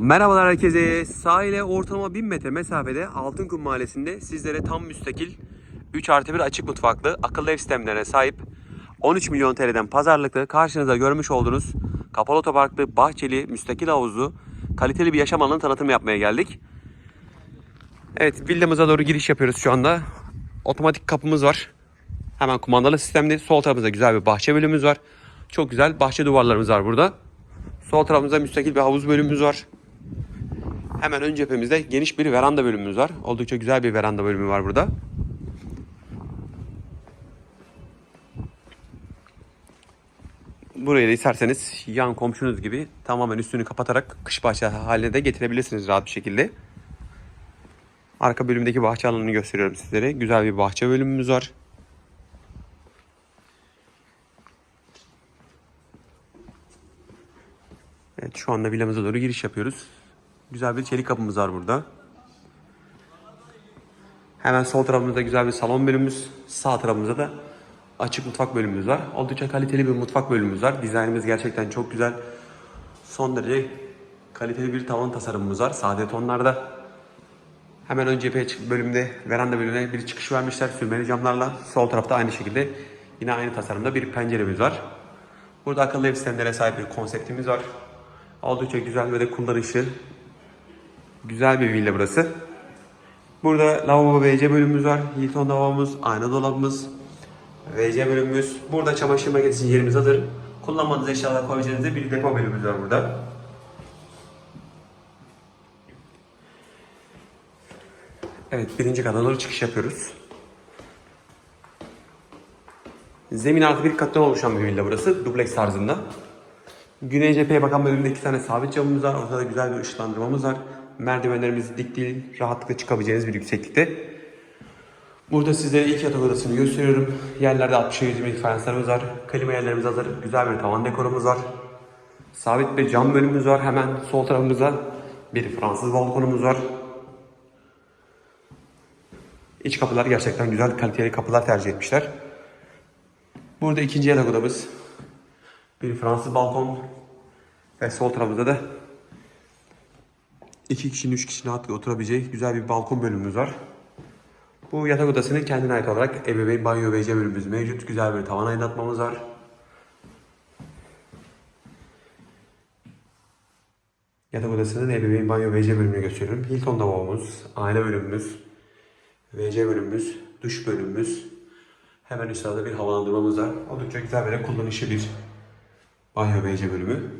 Merhabalar herkese. Sahile ortalama 1000 metre mesafede Altınkum Mahallesi'nde sizlere tam müstakil 3 artı 1 açık mutfaklı akıllı ev sistemlerine sahip 13 milyon TL'den pazarlıklı karşınızda görmüş olduğunuz kapalı otoparklı, bahçeli, müstakil havuzlu, kaliteli bir yaşam alanı tanıtımı yapmaya geldik. Evet villamıza doğru giriş yapıyoruz şu anda. Otomatik kapımız var. Hemen kumandalı sistemli. Sol tarafımızda güzel bir bahçe bölümümüz var. Çok güzel bahçe duvarlarımız var burada. Sol tarafımızda müstakil bir havuz bölümümüz var. Hemen ön cephemizde geniş bir veranda bölümümüz var. Oldukça güzel bir veranda bölümü var burada. Burayı da isterseniz yan komşunuz gibi tamamen üstünü kapatarak kış bahçe haline de getirebilirsiniz rahat bir şekilde. Arka bölümdeki bahçe alanını gösteriyorum sizlere. Güzel bir bahçe bölümümüz var. Evet şu anda villamıza doğru giriş yapıyoruz. Güzel bir çelik kapımız var burada. Hemen sol tarafımızda güzel bir salon bölümümüz. Sağ tarafımızda da açık mutfak bölümümüz var. Oldukça kaliteli bir mutfak bölümümüz var. Dizaynımız gerçekten çok güzel. Son derece kaliteli bir tavan tasarımımız var. Sade tonlarda. Hemen ön cephe bölümde, veranda bölümüne bir çıkış vermişler sürmeli camlarla. Sol tarafta aynı şekilde yine aynı tasarımda bir penceremiz var. Burada akıllı ev sistemlere sahip bir konseptimiz var. Oldukça güzel ve de kullanışlı. Güzel bir villa burası. Burada lavabo WC bölümümüz var. Hilton lavabomuz, ayna dolabımız, WC bölümümüz. Burada çamaşır makinesi yerimiz hazır. Kullanmadığınız eşyalar koyacağınız bir depo bölümümüz var burada. Evet birinci kata doğru çıkış yapıyoruz. Zemin artı bir kattan oluşan bir villa burası. Dubleks tarzında. Güney cepheye bakan bölümde iki tane sabit camımız var. Ortada güzel bir ışıklandırmamız var. Merdivenlerimiz dik değil. Rahatlıkla çıkabileceğiniz bir yükseklikte. Burada sizlere ilk yatak odasını gösteriyorum. Yerlerde 60'a 100 milik fayanslarımız var. Klima yerlerimiz hazır. Güzel bir tavan dekorumuz var. Sabit bir cam bölümümüz var. Hemen sol tarafımızda bir Fransız balkonumuz var. İç kapılar gerçekten güzel, kaliteli kapılar tercih etmişler. Burada ikinci yatak odamız. Bir Fransız balkon ve sol tarafımızda da iki kişinin, üç kişinin rahatlıkla oturabileceği güzel bir balkon bölümümüz var. Bu yatak odasının kendine ait olarak ebeveyn banyo ve bölümümüz mevcut. Güzel bir tavan aydınlatmamız var. Yatak odasının ebeveyn banyo ve bölümünü gösteriyorum. Hilton lavabomuz, ayna bölümümüz, WC bölümümüz, duş bölümümüz. Hemen üst sırada bir havalandırmamız var. Oldukça güzel ve kullanışlı bir banyo WC bölümü.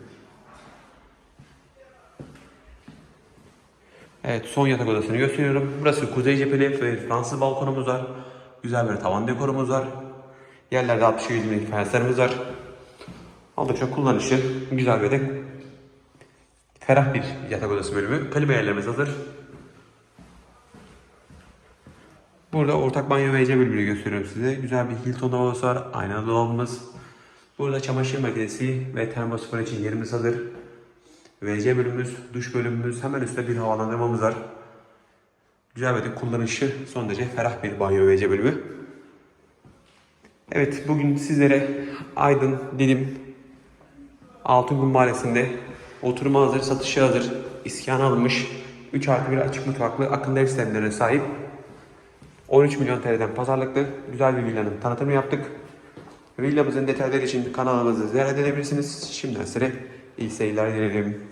Evet son yatak odasını gösteriyorum. Burası kuzey cepheli ve Fransız balkonumuz var. Güzel bir tavan dekorumuz var. Yerlerde 60 100 milik fayanslarımız var. Oldukça kullanışlı, güzel ve de ferah bir yatak odası bölümü. Klima yerlerimiz hazır. Burada ortak banyo ve WC bölümünü gösteriyorum size. Güzel bir Hilton odası var. Ayna dolabımız. Burada çamaşır makinesi ve termosifon için yerimiz hazır. WC bölümümüz, duş bölümümüz, hemen üstte bir havalandırmamız var. Güzel ve de kullanışı son derece ferah bir banyo WC bölümü. Evet bugün sizlere Aydın, Dilim, Altınkum Mahallesi'nde oturuma hazır, satışa hazır, iskana alınmış 3 artı 1 açık mutfaklı akıllı ev sistemlerine sahip 13 milyon TL'den pazarlıklı güzel bir villanın tanıtımını yaptık. Villamızın detayları için kanalımızı ziyaret edebilirsiniz. Şimdiden size iyi seyirler dilerim.